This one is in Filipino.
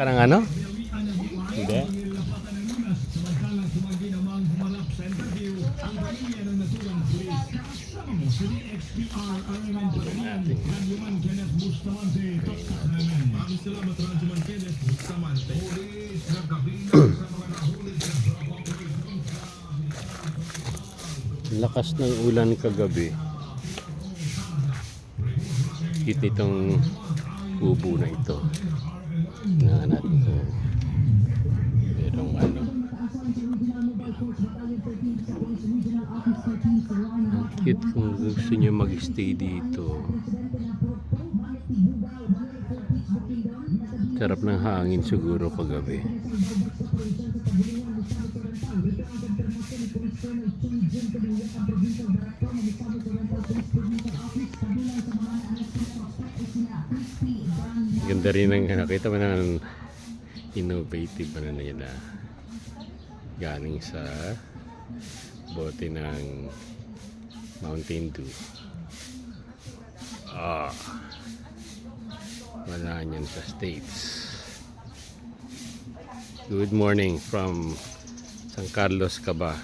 ka ng ano? Hindi. Lakas ng ulan kagabi. Hit itong kubo na ito. Na natin ko. Merong ano. Ang Cute kung gusto nyo mag-stay dito. Sarap ng hangin siguro kagabi. Ganda rin ng nakita mo na ng innovative ano yun na galing sa bote ng Mountain Dew. Ah. Wala niyan sa States. Good morning from San Carlos, Caba.